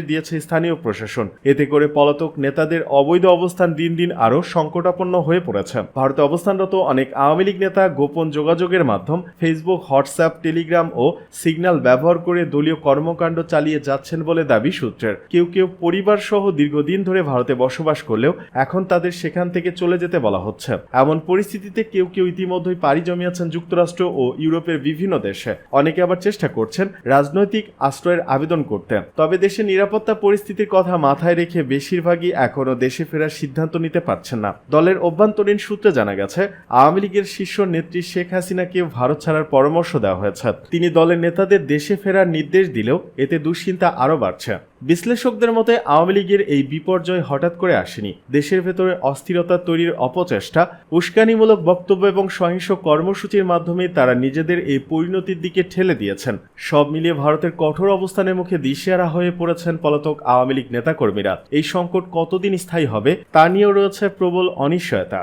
দিয়েছে স্থানীয় প্রশাসন। এতে করে পলাতক নেতাদের অবৈধ অবস্থান দিন দিন আরও সংকটাপন্ন হয়ে পড়েছে। ভারতে অবস্থানরত অনেক আওয়ামী লীগ নেতা গোপন যোগাযোগের মাধ্যম ফেসবুক হোয়াটসঅ্যাপ টেলিগ্রাম ও সিগন্যাল ব্যবহার করে দলীয় কর্মকাণ্ড চালিয়ে যাচ্ছেন বলে দাবি সূত্রের। কেউ কেউ পরিবার সহ দীর্ঘদিন ধরে ভারতে বসবাস করলেও এখন তাদের সেখান থেকে চলে যেতে বলা হচ্ছে। এমন পরিস্থিতিতে কেউ কেউ ইতিমধ্যেই পাড়ি জমিয়েছেন যুক্তরাষ্ট্র ও ইউরোপের বিভিন্ন দেশে। অনেকে আবার চেষ্টা করছেন রাজনৈতিক আশ্রয়ের আবেদন করতে। তবে দেশে দেশের নিরাপত্তা পরিস্থিতির কথা মাথায় রেখে বেশিরভাগই এখনও দেশে ফেরার সিদ্ধান্ত নিতে পারছেন না। দলের অভ্যন্তরীণ সূত্রে জানা গেছে, আওয়ামী লীগের শীর্ষ নেত্রী শেখ হাসিনাকে ভারত ছাড়ার পরামর্শ দেওয়া হয়েছে। তিনি দলের নেতাদের দেশে ফেরার নির্দেশ দিলেও এতে দুশ্চিন্তা আরও বাড়ছে। বিশ্লেষকদের মতে, আওয়ামী লীগের এই বিপর্যয় হঠাৎ করে আসেনি। দেশের ভেতরে অস্থিরতা তৈরির অপচেষ্টা, উস্কানিমূলক বক্তব্য এবং সহিংস কর্মসূচির মাধ্যমে তারা নিজেদের এই পরিণতির দিকে ঠেলে দিয়েছেন। সব মিলিয়ে ভারতের কঠোর অবস্থানের মুখে দিশেহারা হয়ে পড়েছেন পলাতক আওয়ামী লীগ নেতাকর্মীরা। এই সংকট কতদিন স্থায়ী হবে, তা নিয়েও রয়েছে প্রবল অনিশ্চয়তা।